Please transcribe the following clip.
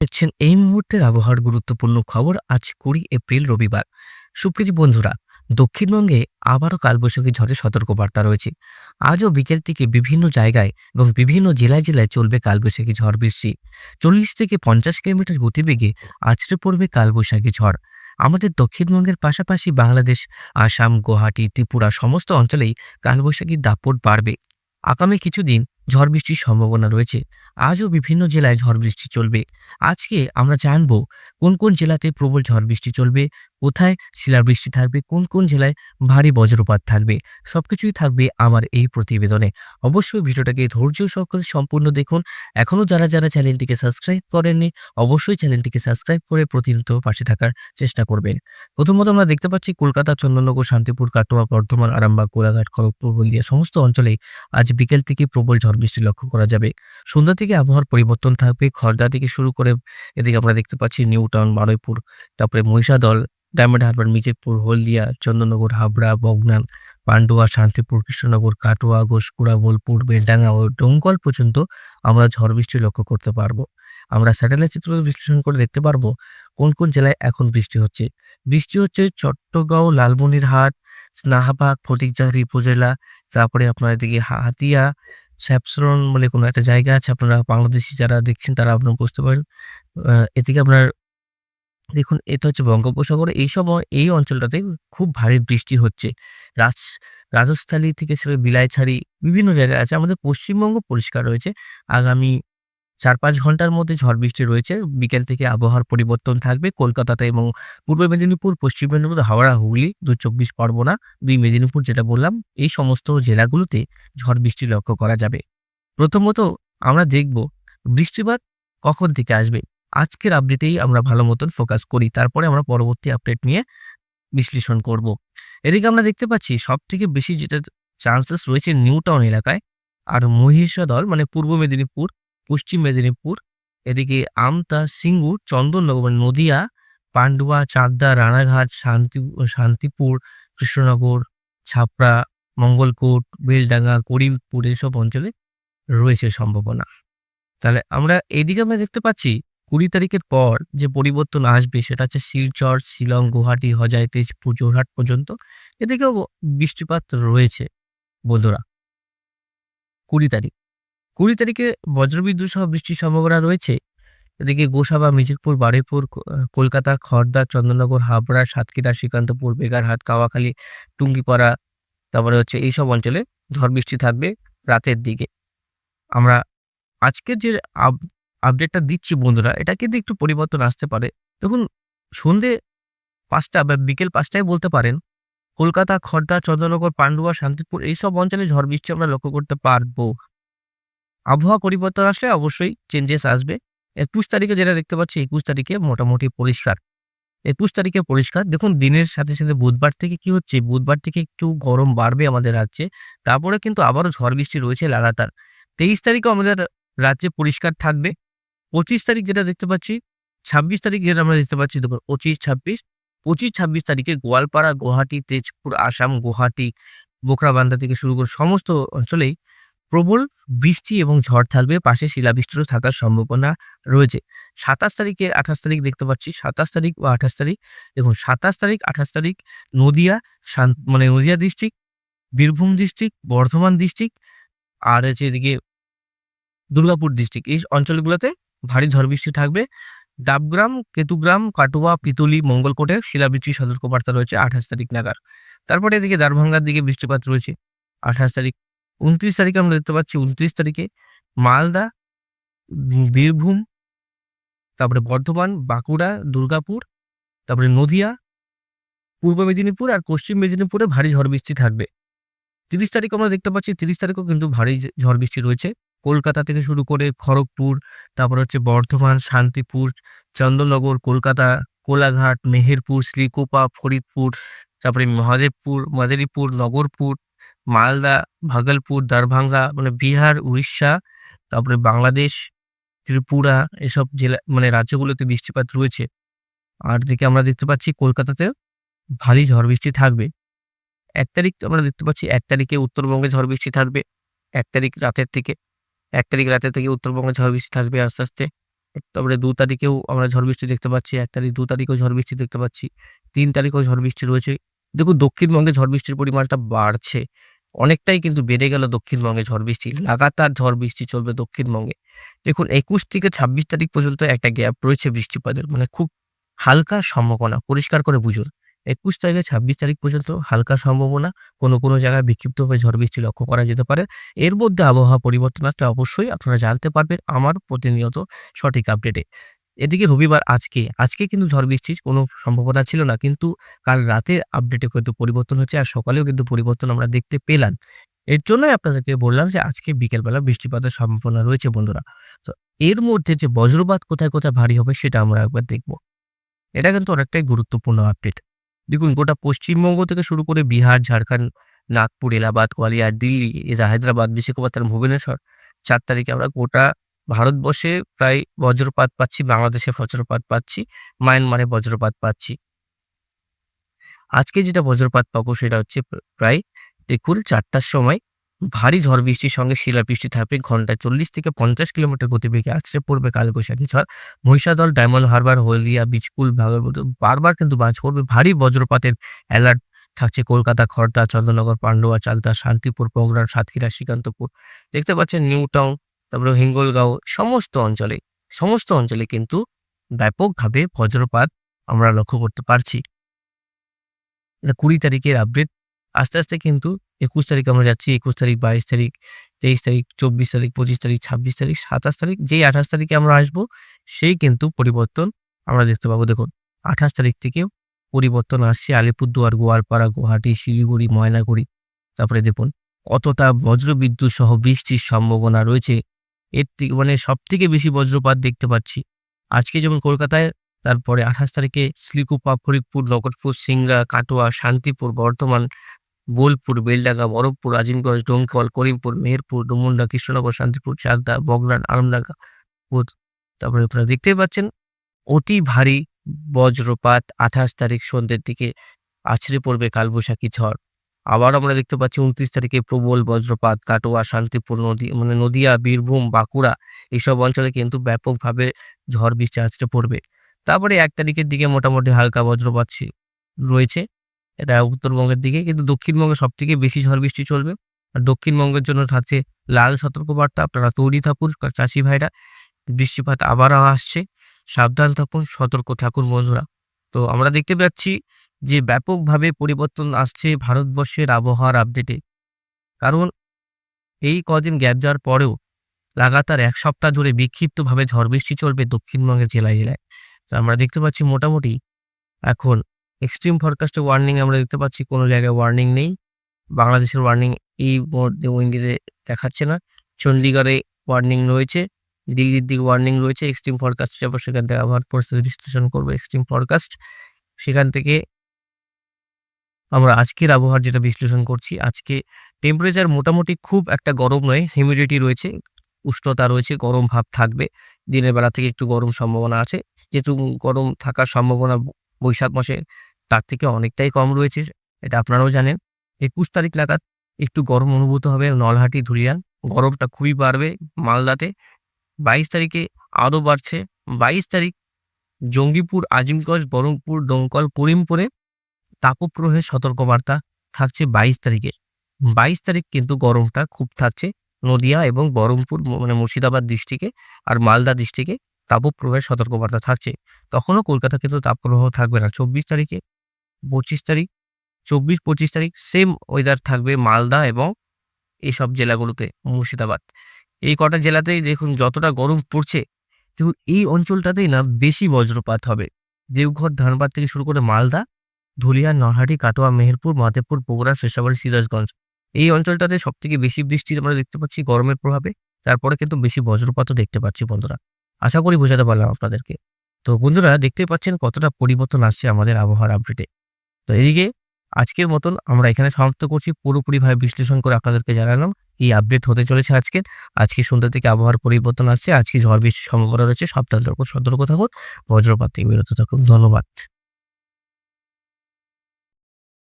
দেখছেন, এই মুহূর্তের আবহাওয়ার গুরুত্বপূর্ণ খবর আজ কুড়ি এপ্রিল রবিবার। সুপ্রীতি বন্ধুরা, দক্ষিণবঙ্গে আবারও কালবৈশাখী ঝড়ের সতর্কবার্তা রয়েছে। আজও বিকেল থেকে বিভিন্ন জায়গায় এবং বিভিন্ন জেলায় জেলায় চলবে কালবৈশাখী ঝড় বৃষ্টি। চল্লিশ থেকে পঞ্চাশ কিলোমিটার গতিবেগে আছড়ে পড়বে কালবৈশাখী ঝড়। আমাদের দক্ষিণবঙ্গের পাশাপাশি বাংলাদেশ, আসাম, গুয়াহাটি, ত্রিপুরা সমস্ত অঞ্চলেই কালবৈশাখীর দাপট বাড়বে। আগামী কিছুদিন ঝড় বৃষ্টির সম্ভাবনা রয়েছে। আজও বিভিন্ন জেলায় ঝড় বৃষ্টি চলবে। আজকে আমরা জানব কোন কোন জেলাতে প্রবল ঝড় বৃষ্টি চলবে কোথায় শিলাবৃষ্টি থাকবে, কোন কোন জেলায় ভারী বজ্রপাত থাকবে, সবকিছুই থাকবে আমার এই প্রতিবেদনে। অবশ্যই ভিডিওটাকে ধৈর্য সহকারে সম্পূর্ণ দেখুন। এখনও যারা যারা চ্যানেলটিকে সাবস্ক্রাইব করেননি, অবশ্যই চ্যানেলটিকে সাবস্ক্রাইব করে প্রতিনিয়ত পাশে থাকার চেষ্টা করবেন। প্রথমত আমরা দেখতে পাচ্ছি কলকাতা, চন্দননগর, শান্তিপুর, কাটোয়া, বর্ধমান, আরামবাগ কোলাঘাট খড়গপুর হলদিয়া সমস্ত অঞ্চলেই আজ বিকেল থেকে প্রবল ঝড় বৃষ্টি লক্ষ্য করা যাবে। সন্ধ্যা থেকে আবহাওয়ার পরিবর্তন থাকবে। খড়দা থেকে শুরু করে এদিকে আমরা দেখতে পাচ্ছি নিউ টাউন তারপরে মহিষাদল ডায়মন্ড হারবার মিজেপুর হলদিয়া চন্দননগর হাবড়া বগনান পান্ডুয়া, শান্তিপুর, কৃষ্ণনগর, কাটোয়া ঘোষকুড়া বোলপুর, বেলডাঙ্গা ও ডোমকল পর্যন্ত আমরা ঝড় বৃষ্টি লক্ষ্য করতে পারব। আমরা স্যাটেলাইট চিত্র বিশ্লেষণ করে দেখতে পারব কোন কোন জেলায় এখন বৃষ্টি হচ্ছে। বৃষ্টি হচ্ছে চট্টগাঁও লালমনিরহাট, স্নাহাবাগ ফটিকজারি উপজেলা তারপরে আপনার এদিকে হাতিয়া, স্যাপসরন বলে কোনো একটা জায়গা আছে, আপনারা বাংলাদেশি যারা দেখছেন তারা আপনারা বুঝতে পারেন। এদিকে আপনার দেখুন এটা হচ্ছে বঙ্গোপসাগরে এই সময় এই অঞ্চলটাতে খুব ভারী বৃষ্টি হচ্ছে। রাজ, রাজস্থালী থেকে সে বিলাইছাড়ি বিভিন্ন জায়গায় আছে। আমাদের পশ্চিমবঙ্গ পরিষ্কার রয়েছে। আগামী চার পাঁচ ঘণ্টার মধ্যে ঝড় বৃষ্টি রয়েছে। বিকেল থেকে আবহাওয়ার পরিবর্তন থাকবে কলকাতাতে এবং পূর্ব মেদিনীপুর, পশ্চিম মেদিনীপুর, হাওড়া, হুগলি, দু চব্বিশ পরগনা, দুই মেদিনীপুর যেটা বললাম, এই সমস্ত জেলাগুলোতে ঝড় বৃষ্টি লক্ষ্য করা যাবে। প্রথমত আমরা দেখব বৃষ্টিপাত কখন থেকে আসবে। আজকের আপডেটেই আমরা ভালো মতন ফোকাস করি, তারপরে আমরা পরবর্তী আপডেট নিয়ে বিশ্লেষণ করব। এদিকে আমরা দেখতে পাচ্ছি সব থেকে বেশি যেটা চান্সেস রয়েছে নিউ টাউন এলাকায় আর মহিষাদল মানে পূর্ব মেদিনীপুর, পশ্চিম মেদিনীপুর, এদিকে আমতা, সিঙ্গুর, চন্দননগর মানে নদিয়া, পান্ডুয়া, চাকদা, রানাঘাট, শান্তি, শান্তিপুর, কৃষ্ণনগর, ছাপড়া, মঙ্গলকোট, বেলডাঙ্গা, করিমপুর, এসব অঞ্চলে রয়েছে সম্ভাবনা। তাহলে আমরা এইদিকে আমরা দেখতে পাচ্ছি কুড়ি তারিখের পর যে পরিবর্তন আসবে সেটা হচ্ছে শিলচর, শিলং, গুয়াহাটি, হজাই, তেজপুর, যোরহাট পর্যন্ত এদিকেও বৃষ্টিপাত রয়েছে বন্ধুরা। কুড়ি তারিখ। কুড়ি তারিখে বজ্রবিদ্যুৎ সহ বৃষ্টির সম্ভাবনা রয়েছে। এদিকে গোসাবা মিজিকপুর বারুইপুর কলকাতা খড়দা চন্দননগর, হাবড়া, সাতক্ষীরা, শ্রীকান্তপুর, বেগারহাট, কাওয়াখালী, টুঙ্গিপাড়া, তারপরে হচ্ছে এইসব অঞ্চলে ঝড় বৃষ্টি থাকবে রাতের দিকে। আমরা আজকের যে আপডেটটা দিচ্ছি বন্ধুরা, এটা কিন্তু একটু পরিবর্তন আসতে পারে। দেখুন, সন্ধে পাঁচটা বা বিকেল পাঁচটায় বলতে পারেন, কলকাতা খড়দা চন্দ্রনগর, পান্ডুয়া, শান্তিপুর এইসব অঞ্চলে ঝড় বৃষ্টি আমরা লক্ষ্য করতে পারব। আবহাওয়া পরিবর্তন আসলে অবশ্যই চেঞ্জেস আসবে। একুশ তারিখে যেটা দেখতে পাচ্ছি, একুশ তারিখে মোটামুটি পরিষ্কার। একুশ তারিখে পরিষ্কার। দেখুন, দিনের সাথে সাথে বুধবার থেকে কি হচ্ছে, বুধবার থেকে একটু গরম বাড়বে আমাদের রাজ্যে, তারপরে কিন্তু আবারও ঝড় বৃষ্টি রয়েছে লাগাতার। তেইশ তারিখও আমাদের রাজ্যে পরিষ্কার থাকবে। পঁচিশ তারিখ যেটা দেখতে পাচ্ছি, ছাব্বিশ তারিখ যেটা আমরা দেখতে পাচ্ছি, দেখুন, পঁচিশ, ছাব্বিশ পঁচিশ, ছাব্বিশ তারিখে গোয়ালপাড়া, গুয়াহাটি, তেজপুর, আসাম, গুয়াহাটি, বোকরাবান্ধা থেকে শুরু করে সমস্ত অঞ্চলেই প্রবল বৃষ্টি এবং ঝড় থাকবে। পাশে শিলাবৃষ্টিরও থাকার সম্ভাবনা রয়েছে। সাতাশ তারিখে আঠাশ তারিখ দেখতে পাচ্ছি, সাতাশ তারিখ ও আঠাশ তারিখ, দেখুন, সাতাশ তারিখ, আঠাশ তারিখ, নদিয়া মানে Nadia district, Birbhum district, Bardhaman district, আর হচ্ছে এদিকে দুর্গাপুর ডিস্ট্রিক্ট। এই অঞ্চলগুলোতে ভারী ঝড় বৃষ্টি থাকবে। ডাবগ্রাম, কেতুগ্রাম, কাটুয়া, পিতুলি, মঙ্গলকোটে শিলাবৃষ্টির সতর্কবার্তা রয়েছে আঠাশ তারিখ নাগাদ। তারপরে এদিকে দারভাঙ্গার দিকে বৃষ্টিপাত রয়েছে আঠাশ তারিখ। উনত্রিশ তারিখে আমরা দেখতে পাচ্ছি উনত্রিশ তারিখে মালদা, বীরভূম, তারপরে বর্ধমান, বাঁকুড়া, দুর্গাপুর, তারপরে নদিয়া, পূর্ব মেদিনীপুর আর পশ্চিম মেদিনীপুরে ভারী ঝড় বৃষ্টি থাকবে। তিরিশ তারিখ আমরা দেখতে পাচ্ছি তিরিশ তারিখও কিন্তু ভারী ঝড় বৃষ্টি রয়েছে। কলকাতা থেকে শুরু করে খড়গপুর, তারপর হচ্ছে বর্ধমান, শান্তিপুর, চন্দননগর, কলকাতা, কোলাঘাট, মেহেরপুর, শ্রীকোপা, ফরিদপুর, তারপরে মহাদেবপুর, মাদারীপুর, নগরপুর, মালদা, ভাগলপুর, দারভাঙ্গা মানে বিহার, উড়িষ্যা, তারপরে বাংলাদেশ, ত্রিপুরা, এসব জেলা মানে রাজ্যগুলোতে বৃষ্টিপাত রয়েছে। আর দিকে আমরা দেখতে পাচ্ছি কলকাতাতে ভারী ঝড় বৃষ্টি থাকবে। এক তারিখ আমরা দেখতে পাচ্ছি এক তারিখে উত্তরবঙ্গে ঝড় বৃষ্টি থাকবে, এক তারিখ রাতের থেকে এক তারিখ রাতের থেকে উত্তরবঙ্গে ঝড় বৃষ্টি থাকবে আস্তে আস্তে। তারপরে দু তারিখেও আমরা ঝড় বৃষ্টি দেখতে পাচ্ছি, এক তারিখ, দু তারিখেও ঝড় বৃষ্টি দেখতে পাচ্ছি, তিন তারিখেও ঝড় বৃষ্টি রয়েছে। দেখুন, দক্ষিণবঙ্গে ঝড় বৃষ্টির পরিমাণটা বাড়ছে, অনেকটাই কিন্তু বেড়ে গেল দক্ষিণবঙ্গে ঝড় বৃষ্টি, লাগাতার ঝড় বৃষ্টি চলবে দক্ষিণবঙ্গে। দেখুন, একুশ থেকে ছাব্বিশ তারিখ পর্যন্ত একটা গ্যাপ রয়েছে বৃষ্টিপাতের মানে খুব হালকা সম্ভাবনা, পরিষ্কার করে বুঝুন। একুশ থেকে ছাব্বিশ তারিখ পর্যন্ত হালকা সম্ভাবনা। কোনো কোনো জায়গায় বিক্ষিপ্তভাবে ঝড় বৃষ্টি লক্ষ্য করা যেতে পারে। এর মধ্যে আবহাওয়া পরিবর্তন আসলে অবশ্যই আপনারা জানতে পারবেন আমার প্রতিনিয়ত সঠিক আপডেটে। এদিকে রবিবার আজকে আজকে কিন্তু ঝড় বৃষ্টির কোনো সম্ভাবনা ছিল না, কিন্তু কাল রাতের আপডেটে কিন্তু পরিবর্তন হচ্ছে আর সকালেও কিন্তু পরিবর্তন আমরা দেখতে পেলাম। এর জন্যই আপনাদেরকে বললাম যে আজকে বিকেলবেলা বৃষ্টিপাতের সম্ভাবনা রয়েছে বন্ধুরা। তো এর মধ্যে যে বজ্রপাত কোথায় কোথায় ভারী হবে সেটা আমরা একবার দেখব। এটা কিন্তু অনেকটাই গুরুত্বপূর্ণ আপডেট। দেখুন, গোটা পশ্চিমবঙ্গ থেকে শুরু করে বিহার, ঝাড়খণ্ড, নাগপুর, এলাহাবাদ, গোয়ালিয়র, দিল্লি হায়দ্রাবাদ বিশাখাপত্তনম ভুবনেশ্বর, চার তারিখে আমরা গোটা ভারতবর্ষে প্রায় বজ্রপাত পাচ্ছি, বাংলাদেশে বজ্রপাত পাচ্ছি, মায়ানমারে বজ্রপাত পাচ্ছি। আজকে যেটা বজ্রপাত পাবো সেটা হচ্ছে প্রায় দেখুন, চারটার সময় ভারী ঝড় বৃষ্টির সঙ্গে শিলাবৃষ্টি থাকবে ঘন্টায় চল্লিশ থেকে পঞ্চাশ কিলোমিটার গতিবেগে। আসছে পড়বে কালবৈশাখী ঝড়। মহিষাদল, ডায়মন্ড হারবার, হলদিয়া বিচকুল ভাগলপুর বারবার কিন্তু বাজ পড়বে। ভারী বজ্রপাতের অ্যালার্ট থাকছে কলকাতা খড়দা চন্দ্রনগর, পান্ডুয়া চালতা শান্তিপুর পংগ্রাম সাতক্ষীরা, শ্রীকান্তপুর। দেখতে পাচ্ছেন নিউ টাউন, তারপরে হিঙ্গলগাঁও, সমস্ত অঞ্চলে সমস্ত অঞ্চলে কিন্তু ব্যাপকভাবে বজ্রপাত আমরা লক্ষ্য করতে পারছি। কুড়ি তারিখের আপডেট আস্তে আস্তে কিন্তু একুশ তারিখ আমরা যাচ্ছি, একুশ তারিখ, বাইশ তারিখ, তেইশ তারিখ, চব্বিশ তারিখ, পঁচিশ তারিখ, ছাব্বিশ তারিখ, সাতাশ তারিখ, যেই আঠাশ তারিখে আমরা আসব, সেই কিন্তু পরিবর্তন আমরা দেখতে পাবো। দেখুন, আঠাশ তারিখ থেকে পরিবর্তন আসছে। আলিপুরদুয়ার, গোয়ালপাড়া, গুয়াহাটি, শিলিগুড়ি, ময়নাগুড়ি। তারপরে দেখুন, কতটা বজ্রবিদ্যুৎ সহ বৃষ্টির সম্ভাবনা রয়েছে। এর থেকে মানে সব থেকে বেশি বজ্রপাত দেখতে পাচ্ছি। আজকে যেমন কলকাতায়, তারপরে আঠাশ তারিখে শ্রীকুপা, ফরিদপুর, নগরপুর, সিংড়া, কাটোয়া, শান্তিপুর, বর্ধমান বোলপুর, বেলডাঙ্গা, বরফপুর, আজিমগঞ্জ, ডোমকল, করিমপুর, মেহেরপুর, ডুমুন্ডা, কৃষ্ণনগর, শান্তিপুর, চাকদা বগনান আলমডাঙ্গা তারপরে আপনারা দেখতেই পাচ্ছেন, অতি ভারী বজ্রপাত আঠাশ তারিখ সন্ধ্যের দিকে আছড়ে পড়বে কালবৈশাখী ঝড়। আবার আমরা দেখতে পাচ্ছি উনত্রিশ তারিখে প্রবল বজ্রপাত কাটোয়া, শান্তিপুর, নদী মানে নদিয়া, বীরভূম, বাঁকুড়া, এইসব অঞ্চলে কিন্তু ব্যাপকভাবে ঝড় বৃষ্টি আছড়ে পড়বে। তারপরে এক তারিখের দিকে মোটামুটি হালকা বজ্রপাত রয়েছে। এটা উত্তরবঙ্গের দিকে। কিন্তু দক্ষিণবঙ্গে সব থেকে বেশি ঝড় বৃষ্টি চলবে। আর দক্ষিণবঙ্গের জন্য থাকছে লাল সতর্কবার্তা। আপনারা তৈরি থাকুন চাষি ভাইরা। বৃষ্টিপাত আবারও আসছে। সাবধান থাকুন, সতর্ক থাকুন বন্ধুরা। তো আমরা দেখতে পাচ্ছি যে ব্যাপকভাবে পরিবর্তন আসছে ভারতবর্ষের আবহাওয়ার আপডেটে কারণ এই কদিন গ্যাপ যাওয়ার পরেও লাগাতার এক সপ্তাহ জুড়ে বিক্ষিপ্তভাবে ঝড় বৃষ্টি চলবে দক্ষিণবঙ্গের জেলায় জেলায়। তো আমরা দেখতে পাচ্ছি মোটামুটি এখন এক্সট্রিম ফরকাস্টে ওয়ার্নিং আমরা দেখতে পাচ্ছি, কোনো জায়গায় ওয়ার্নিং নেই। বাংলাদেশের ওয়ার্নিং এই উইন্ডিতে দেখাচ্ছে না। চণ্ডীগড়ে ওয়ার্নিং রয়েছে, দিল্লির দিকে ওয়ার্নিং রয়েছে। এক্সট্রিম ফরকাস্ট যাব, সেখান থেকে আবহাওয়ার পরিস্থিতি বিশ্লেষণ করব এক্সট্রিম ফরকাস্ট সেখান থেকে আমরা আজকের আবহাওয়ার যেটা বিশ্লেষণ করছি, আজকে টেম্পারেচার মোটামুটি খুব একটা গরম নয় হিউমিডিটি রয়েছে, উষ্ণতা রয়েছে, গরম ভাব থাকবে। দিনের বেলা থেকে একটু গরম সম্ভাবনা আছে। যেহেতু গরম থাকার সম্ভাবনা বৈশাখ মাসে তার থেকে অনেকটাই কম রয়েছে, এটা আপনারাও জানেন। একুশ তারিখ নাগাদ একটু গরম অনুভূত হবে নলহাটি, ধুলিয়ান। গরমটা খুবই বাড়বে মালদাতে। বাইশ তারিখে আরও বাড়ছে। বাইশ তারিখ জঙ্গিপুর, আজিমগঞ্জ, বরংপুর, দমকল, করিমপুরে তাপপ্রবাহের সতর্কবার্তা থাকছে বাইশ তারিখে। বাইশ তারিখ কিন্তু গরমটা খুব থাকছে। নদিয়া এবং বহরমপুর মানে মুর্শিদাবাদ ডিস্ট্রিক্টে আর মালদা ডিস্ট্রিক্টে তাপপ্রবাহের সতর্কবার্তা থাকছে। তখনও কলকাতা কিন্তু তাপপ্রবাহ থাকবে না। চব্বিশ তারিখে পঁচিশ তারিখ, চব্বিশ, পঁচিশ তারিখ সেম ওয়েদার থাকবে মালদা এবং এইসব জেলাগুলোতে মুর্শিদাবাদ। এই কটা জেলাতেই দেখুন যতটা গরম পড়ছে, দেখুন এই অঞ্চলটাতেই না বেশি বজ্রপাত হবে। দেওঘর, ধানবাদ থেকে শুরু করে মালদা, ধুলিয়া নরহাটি কাটোয়া, মেহেরপুর মাধেপুর বগুড়া শেষাবাড়ি সিরাজগঞ্জ। এই অঞ্চলটাতে সব থেকে বেশি বৃষ্টি আমরা দেখতে পাচ্ছি গরমের প্রভাবে, তারপরে কিন্তু বেশি বজ্রপাতও দেখতে পাচ্ছি বন্ধুরা। আশা করি বোঝাতে পারলাম আপনাদেরকে। তো বন্ধুরা দেখতে পাচ্ছেন কতটা পরিবর্তন আসছে আমাদের আবহাওয়ার আপডেটে তো এদিকে আজকের মতন আমরা এখানে সমাপ্ত করছি। পুরোপুরিভাবে বিশ্লেষণ করে আপনাদেরকে জানালাম, এই আপডেট হতে চলেছে আজকে। আজকে সন্ধ্যা থেকে আবহাওয়ার পরিবর্তন আসছে। আজকে ঝড় বৃষ্টির সম্ভাবনা রয়েছে। সাবধান থাকুন সতর্ক থাকুন। বজ্রপাত থেকে বিরত থাকুন। ধন্যবাদ।